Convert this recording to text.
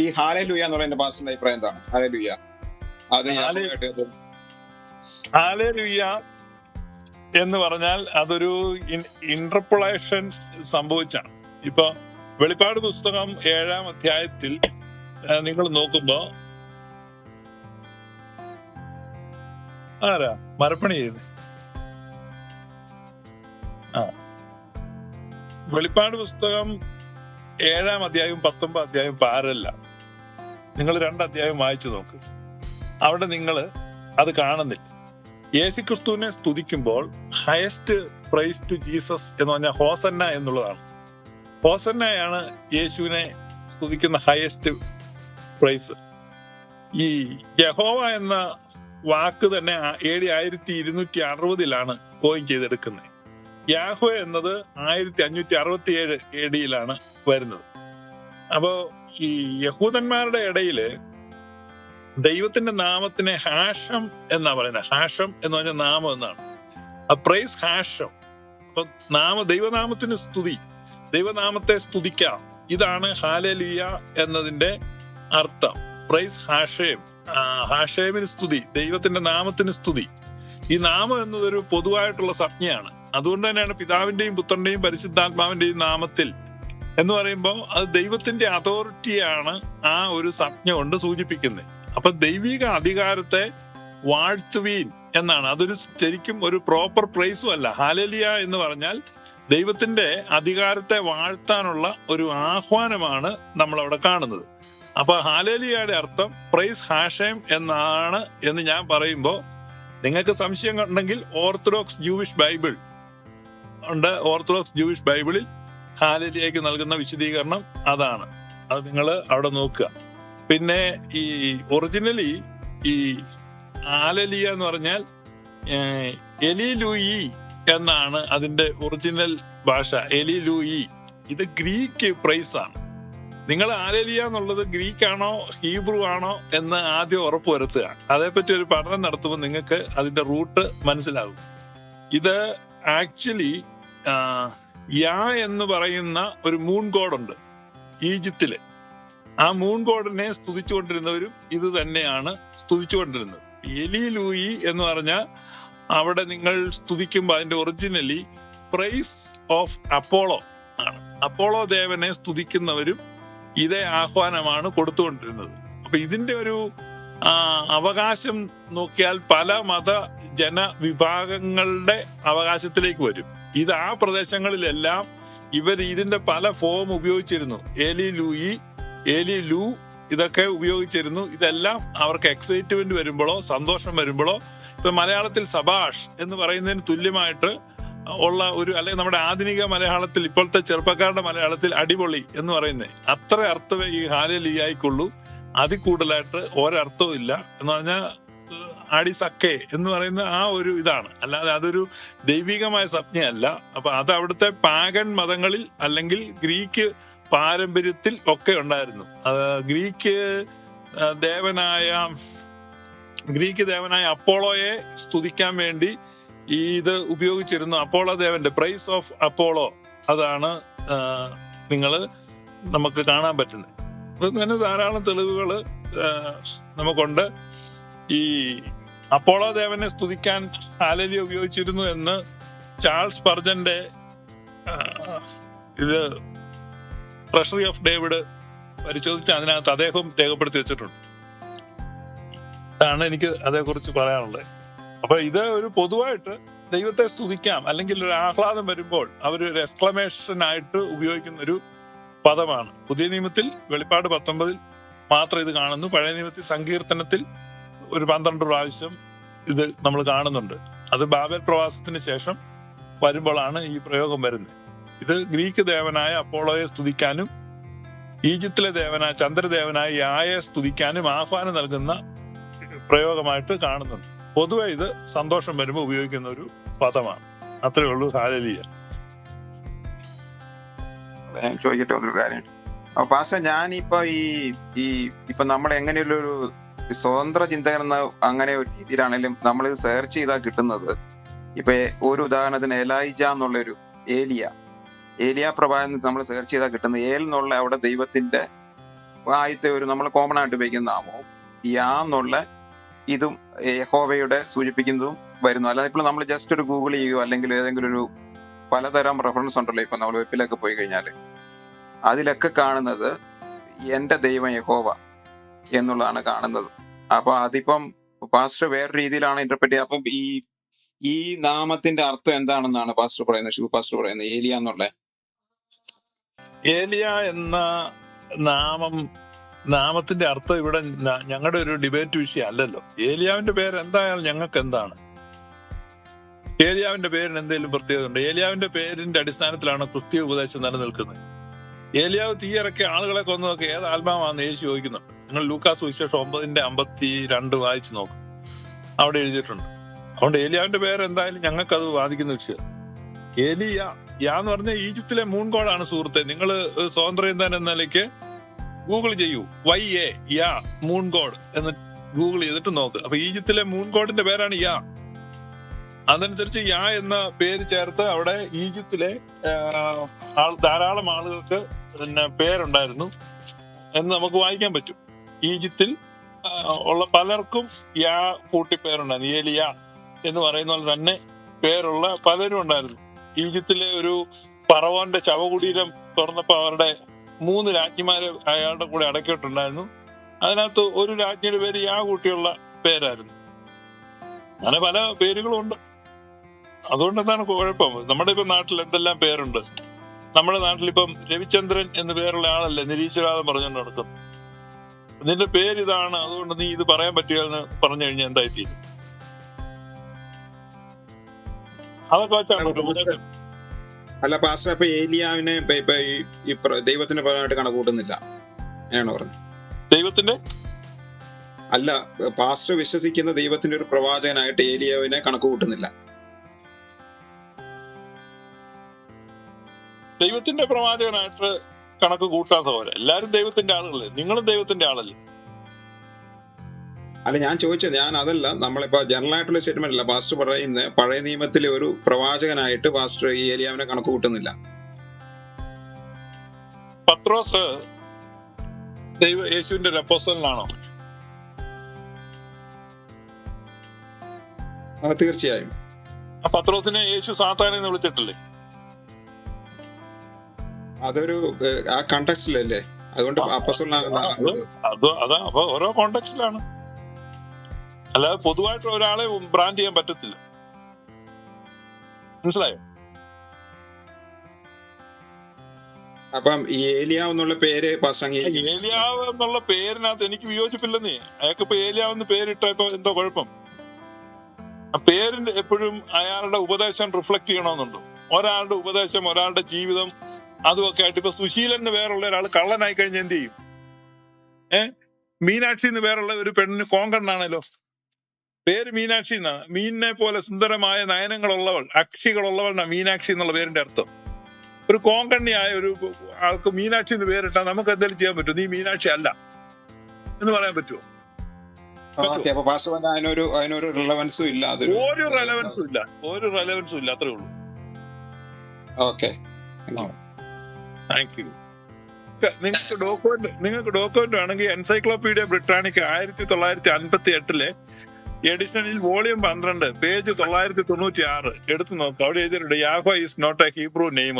ഈ ഹാലെ ലുയ എന്ന് പറയുന്ന പാസ്റ്ററിന്റെ അഭിപ്രായം എന്താണ്? ഹാലലുയ. അത് ഹാലെ- ലുയ എന്ന് പറഞ്ഞാൽ അതൊരു ഇന്റർപൊളേഷൻ സംഭവിച്ചാണ്. ഇപ്പൊ വെളിപ്പാട് പുസ്തകം ഏഴാം അധ്യായത്തിൽ നിങ്ങൾ നോക്കുമ്പോ ആരാ? മരപ്പണി ചെയ്ത്. ആ. വെളിപ്പാട് പുസ്തകം ഏഴാം അധ്യായം പത്തൊമ്പത് അധ്യായം പാരല്ല. നിങ്ങൾ രണ്ട് അധ്യായം വായിച്ചു നോക്ക്. അവിടെ നിങ്ങൾ അത് കാണുന്നില്ല. യേശുക്രിസ്തുവിനെ സ്തുതിക്കുമ്പോൾ ഹയസ്റ്റ് പ്രൈസ് ടു ജീസസ് എന്ന് പറഞ്ഞാൽ ഹോസന്ന എന്നുള്ളതാണ്. ഹോസന്നയാണ് യേശുവിനെ സ്തുതിക്കുന്ന ഹയസ്റ്റ് പ്രൈസ് ഈ യഹോവ എന്ന വാക്ക് തന്നെ എ ആയിരത്തി ഇരുന്നൂറ്റി അറുപതിലാണ് കോയിൻ ചെയ്തെടുക്കുന്നത്. യാഹോ എന്നത് ആയിരത്തി അഞ്ഞൂറ്റി അറുപത്തി ഏഴ് എ ഡിയിലാണ് വരുന്നത്. അപ്പോ ഈ യഹൂദന്മാരുടെ ഇടയിൽ ദൈവത്തിന്റെ നാമത്തിനെ ഹാഷം എന്നാ പറയുന്നത് ഹാഷം എന്ന് പറഞ്ഞ നാമം എന്നാണ്. ആ പ്രൈസ് ഹാഷം. അപ്പൊ നാമ ദൈവനാമത്തിന് സ്തുതി. ദൈവനാമത്തെ സ്തുതിക്കാം. ഇതാണ് ഹാലലിയ എന്നതിന്റെ അർത്ഥം. പ്രൈസ് ഹാഷേം. ഹാഷേമിന് സ്തുതി. ദൈവത്തിന്റെ നാമത്തിന് സ്തുതി. ഈ നാമം എന്നതൊരു പൊതുവായിട്ടുള്ള സംജ്ഞയാണ്. അതുകൊണ്ട് തന്നെയാണ് പിതാവിന്റെയും പുത്രന്റെയും പരിശുദ്ധാത്മാവിന്റെയും നാമത്തിൽ എന്ന് പറയുമ്പോൾ അത് ദൈവത്തിന്റെ അതോറിറ്റിയാണ് ആ ഒരു സംജ്ഞ കൊണ്ട് സൂചിപ്പിക്കുന്നത് അപ്പൊ ദൈവിക അധികാരത്തെ വാഴ്ത്തുവീൻ എന്നാണ്. അതൊരു ശരിക്കും ഒരു പ്രോപ്പർ പ്രൈസും അല്ല. ഹാലലിയ എന്ന് പറഞ്ഞാൽ ദൈവത്തിന്റെ അധികാരത്തെ വാഴ്ത്താനുള്ള ഒരു ആഹ്വാനമാണ് നമ്മൾ അവിടെ കാണുന്നത്. അപ്പൊ ഹാലേലിയയുടെ അർത്ഥം പ്രൈസ് ഹാഷേം എന്നാണ് എന്ന് ഞാൻ പറയുമ്പോൾ നിങ്ങൾക്ക് സംശയം ഉണ്ടെങ്കിൽ ഓർത്തഡോക്സ് ജൂവിഷ് ബൈബിൾ ഉണ്ട്. ഓർത്തഡോക്സ് ജൂവിഷ് ബൈബിളിൽ ഹാലേലിയയ്ക്ക് നൽകുന്ന വിശദീകരണം അതാണ്. അത് നിങ്ങൾ അവിടെ നോക്കുക. പിന്നെ ഈ ഒറിജിനലി ഈ ആലലിയ എന്ന് പറഞ്ഞാൽ എലി ലൂയി എന്നാണ് അതിന്റെ ഒറിജിനൽ ഭാഷ. എലി ലൂയി ഇത് ഗ്രീക്ക് പ്രൈസ് ആണ്. നിങ്ങൾ ആലലിയ എന്നുള്ളത് ഗ്രീക്ക് ആണോ ഹീബ്രു ആണോ എന്ന് ആദ്യം ഉറപ്പ് വരുത്തുക. അതേപ്പറ്റി ഒരു പഠനം നടത്തുമ്പോൾ നിങ്ങൾക്ക് അതിന്റെ റൂട്ട് മനസ്സിലാകും. ഇത് ആക്ച്വലി യാ എന്ന് പറയുന്ന ഒരു മൂൺ ഗോഡുണ്ട് ഈജിപ്തിൽ. ആ മൂൺ ഗോഡിനെ സ്തുതിച്ചുകൊണ്ടിരുന്നവരും ഇത് തന്നെയാണ് സ്തുതിച്ചുകൊണ്ടിരുന്നത്. എലി ലൂയി എന്ന് പറഞ്ഞ അവിടെ നിങ്ങൾ സ്തുതിക്കുമ്പോൾ അതിന്റെ ഒറിജിനലി പ്രൈസ് ഓഫ് അപ്പോളോ ആണ്. അപ്പോളോ ദേവനെ സ്തുതിക്കുന്നവരും ഇതേ ആഹ്വാനമാണ് കൊടുത്തുകൊണ്ടിരുന്നത്. അപ്പൊ ഇതിന്റെ ഒരു അവകാശം നോക്കിയാൽ പല മത ജനവിഭാഗങ്ങളുടെ അവകാശത്തിലേക്ക് വരും. ഇത് ആ പ്രദേശങ്ങളിലെല്ലാം ഇവർ ഇതിന്റെ പല ഫോം ഉപയോഗിച്ചിരുന്നു. എലി ലൂയി എലി ലൂ ഇതൊക്കെ ഉപയോഗിച്ചിരുന്നു. ഇതെല്ലാം അവർക്ക് എക്സൈറ്റ്മെന്റ് വരുമ്പോഴോ സന്തോഷം വരുമ്പോഴോ ഇപ്പൊ മലയാളത്തിൽ സബാഷ് എന്ന് പറയുന്നതിന് തുല്യമായിട്ട് ഉള്ള ഒരു അല്ലെങ്കിൽ നമ്മുടെ ആധുനിക മലയാളത്തിൽ ഇപ്പോഴത്തെ ചെറുപ്പക്കാരുടെ മലയാളത്തിൽ അടിപൊളി എന്ന് പറയുന്നത് അത്ര അർത്ഥമേ ഈ ഹാലലിയായിക്കുള്ളൂ. അതിൽ കൂടുതലായിട്ട് ഒരർത്ഥവും ഇല്ല. എന്ന് പറഞ്ഞാൽ ആടി എന്ന് പറയുന്ന ആ ഒരു ഇതാണ്. അല്ലാതെ അതൊരു ദൈവികമായ സംജ്ഞയല്ല. അപ്പൊ അത് അവിടുത്തെ പാഗൻ മതങ്ങളിൽ അല്ലെങ്കിൽ ഗ്രീക്ക് പാരമ്പര്യത്തിൽ ഒക്കെ ഉണ്ടായിരുന്നു. ഗ്രീക്ക് ദേവനായ ഗ്രീക്ക് ദേവനായ അപ്പോളോയെ സ്തുതിക്കാൻ വേണ്ടി ഈ ഇത് ഉപയോഗിച്ചിരുന്നു. അപ്പോളോ ദേവന്റെ പ്രൈസ് ഓഫ് അപ്പോളോ. അതാണ് നിങ്ങൾ നമുക്ക് കാണാൻ പറ്റുന്നത്. അപ്പൊ ഇങ്ങനെ ധാരാളം തെളിവുകൾ നമുക്കുണ്ട്. ഈ അപ്പോളോ ദേവനെ സ്തുതിക്കാൻ ഹാലലി ഉപയോഗിച്ചിരുന്നു എന്ന് ചാൾസ് പർജന്റെ ഇത് ട്രഷറി ഓഫ് ഡേവിഡ് പരിശോധിച്ച് അതിനകത്ത് അദ്ദേഹം രേഖപ്പെടുത്തി വെച്ചിട്ടുണ്ട്. ഇതാണ് എനിക്ക് അതേക്കുറിച്ച് പറയാനുള്ളത്. അപ്പൊ ഇത് ഒരു പൊതുവായിട്ട് ദൈവത്തെ സ്തുതിക്കാം അല്ലെങ്കിൽ ഒരു ആഹ്ലാദം വരുമ്പോൾ അവർ ഒരു എക്സ്ക്ലമേഷൻ ആയിട്ട് ഉപയോഗിക്കുന്ന ഒരു പദമാണ്. പുതിയ നിയമത്തിൽ വെളിപ്പാട് പത്തൊമ്പതിൽ മാത്രം ഇത് കാണുന്നു. പഴയ നിയമത്തിൽ സങ്കീർത്തനത്തിൽ ഒരു പന്ത്രണ്ട് പ്രാവശ്യം ഇത് നമ്മൾ കാണുന്നുണ്ട്. അത് ബാബൽ പ്രവാസത്തിന് ശേഷം വരുമ്പോഴാണ് ഈ പ്രയോഗം വരുന്നത്. ഇത് ഗ്രീക്ക് ദേവനായ അപ്പോളോയെ സ്തുതിക്കാനും ഈജിപ്തിലെ ദേവനായ ചന്ദ്രദേവനായ യായെ സ്തുതിക്കാനും ആഹ്വാനം നൽകുന്ന പ്രയോഗമായിട്ട് കാണുന്നുണ്ട്. പൊതുവെ ഇത് സന്തോഷം വരുമ്പോൾ ഉപയോഗിക്കുന്ന ഒരു പദമാണ്. അത്രേ ഉള്ളൂ. ഹാലലിയ. ചോദിക്കട്ടെ ഒരു കാര്യം. പാസ്റ്റർ ഞാനിപ്പോ ഈ ഈ ഇപ്പൊ നമ്മൾ എങ്ങനെയുള്ള ഒരു സ്വതന്ത്ര ചിന്തകൻ എന്ന അങ്ങനെ ഒരു രീതിയിലാണെങ്കിലും നമ്മൾ ഇത് സെർച്ച് ചെയ്താൽ കിട്ടുന്നത്. ഇപ്പൊ ഒരു ഉദാഹരണത്തിന് എലൈജ എന്നുള്ള ഒരു ഏലിയ. ഏലിയ പ്രഭാവം നമ്മൾ സെർച്ച് ചെയ്താൽ കിട്ടുന്നത്. ഏൽ എന്നുള്ള അവിടെ ദൈവത്തിന്റെ ആദ്യത്തെ ഒരു നമ്മൾ കോമൺ ആയിട്ട് ഉപയോഗിക്കുന്ന നാമവും യാ എന്നുള്ള ഇതും യഹോവയുടെ സൂചിപ്പിക്കുന്നതും വരുന്നു. അല്ലാതെ ഇപ്പോൾ നമ്മൾ ജസ്റ്റ് ഒരു ഗൂഗിൾ ചെയ്യുകയോ അല്ലെങ്കിൽ ഏതെങ്കിലും ഒരു പലതരം റെഫറൻസ് ഉണ്ടല്ലോ ഇപ്പൊ നമ്മൾ വെബിലൊക്കെ പോയി കഴിഞ്ഞാൽ അതിലൊക്കെ കാണുന്നത് എന്റെ ദൈവം യഹോവ. എന്നുള്ളതാണ് കാണുന്നത്. അപ്പൊ അതിപ്പം പാസ്റ്റർ വേറെ രീതിയിലാണ് ഇന്റർപ്രറ്റ് ചെയ്യുക. അപ്പം ഈ ഈ നാമത്തിന്റെ അർത്ഥം എന്താണെന്നാണ് പാസ്റ്റർ പറയുന്നത്? ശിവ പാസ്റ്റർ പറയുന്നത് ഏലിയ എന്നുള്ള ഏലിയ എന്ന നാമം നാമത്തിന്റെ അർത്ഥം ഇവിടെ ഞങ്ങളുടെ ഒരു ഡിബേറ്റ് വിഷയം അല്ലല്ലോ. ഏലിയാവിന്റെ പേര് എന്തായാലും ഞങ്ങൾക്ക് എന്താണ്? ഏലിയാവിന്റെ പേരിന് എന്തെങ്കിലും പ്രത്യേകത ഉണ്ട് ഏലിയാവിന്റെ പേരിന്റെ അടിസ്ഥാനത്തിലാണ് ക്രിസ്തീയ ഉപദേശം നിലനിൽക്കുന്നത്. ഏലിയാവ് തീയിറക്കി ആളുകളെ കൊന്നതൊക്കെ ഏത് ആത്മാവാന്ന് യേശു ചോദിക്കുന്നുണ്ട്. നിങ്ങൾ ലൂക്കാസ് വിശേഷം ഒമ്പതിന്റെ അമ്പത്തി രണ്ട് വായിച്ചു നോക്കും. അവിടെ എഴുതിയിട്ടുണ്ട്. അതുകൊണ്ട് ഏലിയാവിന്റെ പേര് എന്തായാലും ഞങ്ങൾക്ക് അത് ബാധിക്കുന്ന വിഷയം. ഏലിയ യാ എന്ന് പറഞ്ഞ ഈജിപ്തിലെ മൂൺ ഗോഡാണ് സുഹൃത്തെ. നിങ്ങൾ സ്വതന്ത്ര ചിന്തൻ എന്ന നിലയ്ക്ക് ഗൂഗിൾ ചെയ്യൂ. Y A Yah moon god എന്ന് ഗൂഗിൾ ചെയ്തിട്ട് നോക്ക്. അപ്പൊ ഈജിപ്തിലെ മൂൺ ഗോഡിന്റെ പേരാണ് യാ. അതനുസരിച്ച് യാ എന്ന പേര് ചേർത്ത് അവിടെ ഈജിപ്തിലെ ധാരാളം ആളുകൾക്ക് പിന്നെ പേരുണ്ടായിരുന്നു എന്ന് നമുക്ക് വായിക്കാൻ പറ്റും. ഈജിപ്തിൽ ഉള്ള പലർക്കും യാ കൂട്ടിപ്പേരുണ്ട് നിയലിയ എന്ന് പറയുന്ന പോലെ തന്നെ പേരുള്ള പലരും ഉണ്ടായിരുന്നു. ഈജിപ്തിലെ ഒരു പറവോന്റെ ശവകുടീരം തുറന്നപ്പോ അവരുടെ മൂന്ന് രാജ്ഞിമാര് അയാളുടെ കൂടെ അടക്കിയിട്ടുണ്ടായിരുന്നു. അതിനകത്ത് ഒരു രാജ്ഞിയുടെ പേര് യാ കൂട്ടിയുള്ള പേരായിരുന്നു. അങ്ങനെ പല പേരുകളും ഉണ്ട്. അതുകൊണ്ട് എന്താണ് കുഴപ്പം? നമ്മുടെ ഇപ്പൊ നാട്ടിൽ എന്തെല്ലാം പേരുണ്ട്? നമ്മുടെ നാട്ടിൽ ഇപ്പം രവിചന്ദ്രൻ എന്ന് പേരുള്ള ആളല്ലേ? നിരീശ്വരാദം പറഞ്ഞുകൊണ്ട് നടത്തും. നിന്റെ പേര് ഇതാണ് അതുകൊണ്ട് നീ ഇത് പറയാൻ പറ്റുകയെന്ന് പറഞ്ഞു കഴിഞ്ഞാൽ എന്തായി തീരും? അതൊക്കെ വെച്ചാണ് അല്ല പാസ്റ്റർ. അപ്പൊ ഏലിയാവിനെ ദൈവത്തിന്റെ പരമായിട്ട് കണക്കൂട്ടുന്നില്ല അങ്ങനെയാണ് പറഞ്ഞത്? ദൈവത്തിന്റെ? അല്ല പാസ്റ്റർ വിശ്വസിക്കുന്ന ദൈവത്തിന്റെ ഒരു പ്രവാചകനായിട്ട് ഏലിയാവിനെ കണക്കുകൂട്ടുന്നില്ല ദൈവത്തിന്റെ പ്രവാചകനായിട്ട് കണക്ക് കൂട്ടാത്ത പോലെ എല്ലാരും ദൈവത്തിന്റെ ആളുകളല്ലേ? നിങ്ങളും ദൈവത്തിന്റെ ആളല്ലേ? അല്ല ഞാൻ ചോദിച്ചത് ഞാൻ അതല്ല. നമ്മളിപ്പോ ജനറൽ ആയിട്ടുള്ള സ്റ്റേറ്റ്മെന്റ് അല്ല. പാസ്റ്റർ പറയുന്ന പഴയ നിയമത്തിലെ ഒരു പ്രവാചകനായിട്ട് പാസ്റ്റർ ഈ ഏലിയാവിനെ കണക്ക് കൂട്ടുന്നില്ല. പത്രോസ് ദൈവ യേശുവിന്റെ ഒരു തീർച്ചയായും. പത്രോസിനെ യേശു സാത്താനെന്ന് വിളിച്ചിട്ടില്ലേ? അതൊരു ആ കണ്ടക്സ്റ്റിലല്ലേ അതുകൊണ്ട് അത് അപ്പൊ ഓരോ കോണ്ടക്സ്റ്റിലാണ് അല്ലാതെ പൊതുവായിട്ട് ഒരാളെ ബ്രാൻഡ് ചെയ്യാൻ പറ്റത്തില്ല. മനസ്സിലായോ? അപ്പം ഈ ഏലിയാവ് എന്നുള്ള പേര് ഏലിയാവ് എന്നുള്ള പേരിനകത്ത് എനിക്ക് വിയോജിപ്പില്ലെന്നേ. അയാൾക്ക് ഇപ്പൊ ഏലിയാവ് എന്ന് പേരിട്ട ഇപ്പൊ എന്തോ കുഴപ്പം. പേരിന്റെ എപ്പോഴും അയാളുടെ ഉപദേശം റിഫ്ലക്ട് ചെയ്യണമെന്നുണ്ടോ. ഒരാളുടെ ഉപദേശം ഒരാളുടെ ജീവിതം അതുമൊക്കെ ആയിട്ട് ഇപ്പൊ സുശീലൻ എന്ന് വേറുള്ള ഒരാൾ കള്ളനായി കഴിഞ്ഞാൽ എന്ത് ചെയ്യും? ഏഹ് മീനാക്ഷി എന്ന് വേറുള്ള ഒരു പെണ്ണിന് കോങ്കണ്ണാണല്ലോ പേര് മീനാക്ഷി എന്നാണ്. മീനിനെ പോലെ സുന്ദരമായ നയനങ്ങളുള്ളവൾ അക്ഷികളുള്ളവൾ എന്നാ മീനാക്ഷി എന്നുള്ള പേരിന്റെ അർത്ഥം. ഒരു കോങ്കണ്ണിയായ ഒരു ആൾക്ക് മീനാക്ഷി എന്ന് പേരിട്ടാൽ നമുക്ക് എന്തെങ്കിലും ചെയ്യാൻ പറ്റും. നീ മീനാക്ഷി അല്ല. എന്ന് പറയാൻ പറ്റുമോ അതിനൊരു അതിനൊരു റിലവൻസും ഇല്ല. അതൊരു ഒരു റെലവൻസും ഇല്ല. ഒരു റെലവൻസും ഇല്ല. അത്രേ ഉള്ളൂ. ഓക്കെ. താങ്ക് യു നിങ്ങൾക്ക് ഡോക്യുമെന്റ് നിങ്ങൾക്ക് ഡോക്യുമെന്റ് വേണമെങ്കിൽ എൻസൈക്ലോപീഡിയ ബ്രിട്ടാനിക് ആയിരത്തി തൊള്ളായിരത്തി അൻപത്തി എട്ടിലെ എഡിഷനിൽ വോളിയം പന്ത്രണ്ട് പേജ് തൊള്ളായിരത്തി തൊണ്ണൂറ്റി ആറ് എടുത്തു നോക്കാം അവിടെ എഴുതിയിട്ടുണ്ട് Yahweh is not a Hebrew name